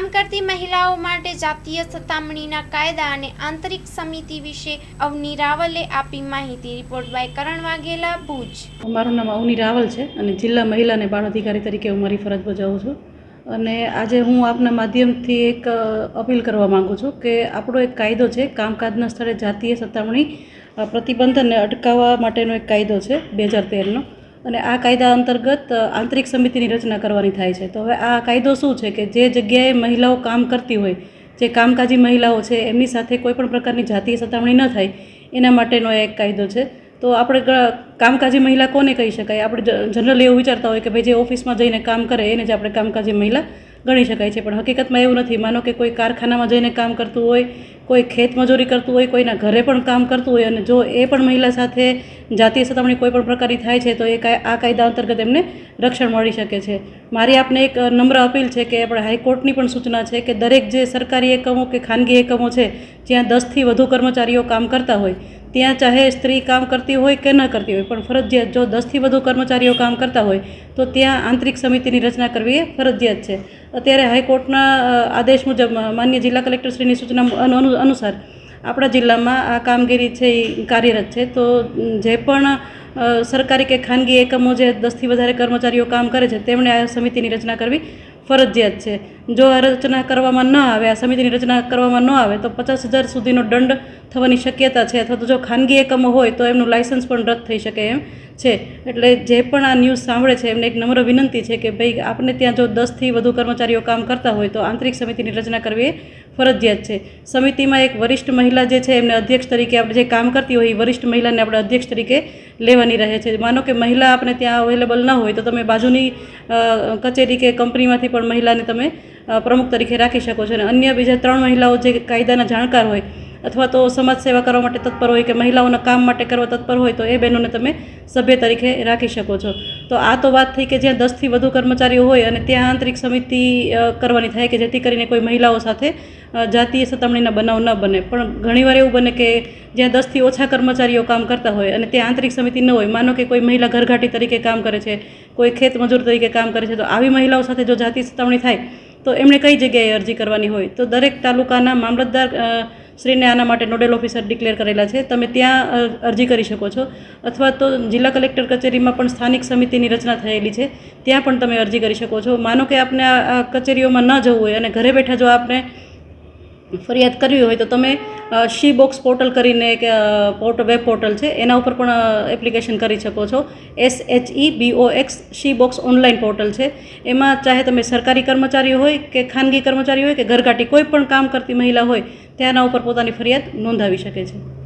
કામ કરતી મહિલાઓ માટે જાતીય સતામણીના કાયદા અને આંતરિક સમિતિ વિશે અવની રાવલે આપી માહિતી. Report by Karan Vaghela Bhuj. મારું નામ અવની રાવલ છે અને જિલ્લા મહિલા અને બાળ અધિકારી તરીકે હું મારી ફરજ બજાવું છું. અને આજે હું આપના માધ્યમથી એક અપીલ કરવા માગું છું કે આપણો એક કાયદો છે કામકાજના સ્થળે જાતીય સતામણી અ, પ્રતિબંધનને અટકાવવા માટેનો એક કાયદો છે બે હજાર તેરનો. અને આ કાયદા અંતર્ગત આંતરિક સમિતિની રચના કરવાની થાય છે. તો હવે આ કાયદો શું છે કે જે જગ્યાએ મહિલાઓ કામ કરતી હોય, જે કામકાજી મહિલાઓ છે, એમની સાથે કોઈપણ પ્રકારની જાતીય સતામણી ન થાય, એના માટેનો એક કાયદો છે. તો આપણે કામકાજી મહિલા કોને કહી શકાય? આપણે જનરલી એવું વિચારતા હોય કે ભાઈ જે ઓફિસમાં જઈને કામ કરે, એને જ આપણે કામકાજી મહિલા ગણી શકાય છે, પણ હકીકતમાં એવું નથી. માનો કે કોઈ કારખાનામાં જઈને કામ કરતું હોય, કોઈ ખેત મજૂરી કરતું હોય, કોઈના ઘરે પણ કામ કરતું હોય અને જો એ પણ મહિલા સાથે જાતીય સતામણી કોઈ પણ પ્રકારની થાય છે, તો એ આ કાયદા અંતર્ગત એમને રક્ષણ મળી શકે છે. મારી આપને એક નમ્ર અપીલ છે કે આપણે હાઈકોર્ટની પણ સૂચના છે કે દરેક જે સરકારી એકમો કે ખાનગી એકમો છે, જ્યાં દસથી વધુ કર્મચારીઓ કામ કરતા હોય ત્યાં ચાહે સ્ત્રી કામ કરતી હોય કે ન કરતી હોય, પણ ફરજિયાત જો દસથી વધુ કર્મચારીઓ કામ કરતા હોય, તો ત્યાં આંતરિક સમિતિની રચના કરવી એ ફરજિયાત છે. અત્યારે હાઈકોર્ટના આદેશ મુજબ માન્ય જિલ્લા કલેક્ટરશ્રીની સૂચના અનુ- અનુ- અનુસાર આપણા જિલ્લામાં આ કામગીરી છે એ કાર્યરત છે. તો જે પણ સરકારી કે ખાનગી એકમો જે દસથી વધારે કર્મચારીઓ કામ કરે છે, તેમણે આ સમિતિની રચના કરવી ફરજિયાત છે. જો આ રચના કરવામાં ન આવે, આ સમિતિની રચના કરવામાં ન આવે, તો પચાસ હજાર સુધીનો દંડ થવાની શક્યતા છે. અથવા તો જો ખાનગી એકમો હોય, તો એમનું લાયસન્સ પણ રદ થઈ શકે એમ છે. એટલે જે પણ આ ન્યૂઝ સાંભળે છે, એમને એક નમ્ર વિનંતી છે કે ભાઈ આપણે ત્યાં જો દસથી વધુ કર્મચારીઓ કામ કરતા હોય, તો આંતરિક સમિતિની રચના કરવી ફરજિયાત છે. સમિતિમાં એક વરિષ્ઠ મહિલા જે છે, એમને અધ્યક્ષ તરીકે આપણે જે કામ કરતી હોય એ વરિષ્ઠ મહિલાને આપણે અધ્યક્ષ તરીકે લેવાની રહે છે. માનો કે મહિલા આપણે ત્યાં અવેલેબલ ન હોય તો તમે બાજુની કચેરી કે કંપનીમાંથી પણ મહિલાને તમે પ્રમુખ તરીકે રાખી શકો છો. અને અન્ય બીજા ત્રણ મહિલાઓ જે કાયદાના જાણકાર હોય અથવા તો સમાજ સેવા કરવા માટે તત્પર હોય કે મહિલાઓના કામ માટે કરવા તત્પર હોય તો એ બહેનોને તમે સભ્ય તરીકે રાખી શકો છો. તો આ તો વાત થઈ કે જ્યાં દસથી વધુ કર્મચારીઓ હોય અને ત્યાં આંતરિક સમિતિ કરવાની થાય કે જેથી કરીને કોઈ મહિલાઓ સાથે જાતીય સતામણીના બનાવ ન બને. પણ ઘણીવાર એવું બને કે જ્યાં દસથી ઓછા કર્મચારીઓ કામ કરતા હોય અને ત્યાં આંતરિક સમિતિ ન હોય, માનો કે કોઈ મહિલા ઘરઘાટી તરીકે કામ કરે છે, કોઈ ખેત મજૂર તરીકે કામ કરે છે, તો આવી મહિલાઓ સાથે જો જાતિ સતામણી થાય, તો એમણે કઈ જગ્યાએ અરજી કરવાની હોય? તો દરેક તાલુકાના મામલતદાર શ્રીને આના માટે નોડલ ઓફિસર ડિક્લેર કરેલા છે. તમે ત્યાં અરજી કરી શકો છો. અથવા તો જિલ્લા કલેક્ટર કચેરીમાં પણ સ્થાનિક સમિતિની રચના થયેલી છે. ત્યાં પણ તમે અરજી કરી શકો છો. માનો કે આપને આ કચેરીઓમાં ન જવું હોય અને ઘરે બેઠા જો આપને ફરિયાદ કરવી હોય તો તમે શી બોક્સ પોર્ટલ કરીને એક પોર્ટ વેબ પોર્ટલ છે, એના ઉપર પણ એપ્લિકેશન કરી શકો છો. S H E B O X she box online portal છે. એમાં ચાહે તમે સરકારી કર્મચારી હોય કે ખાનગી કર્મચારી હોય કે ઘરઘાટી કોઈ પણ કામ કરતી મહિલા હોય, ત્યાંના ઉપર પોતાની ફરિયાદ નોંધાવી શકે છે.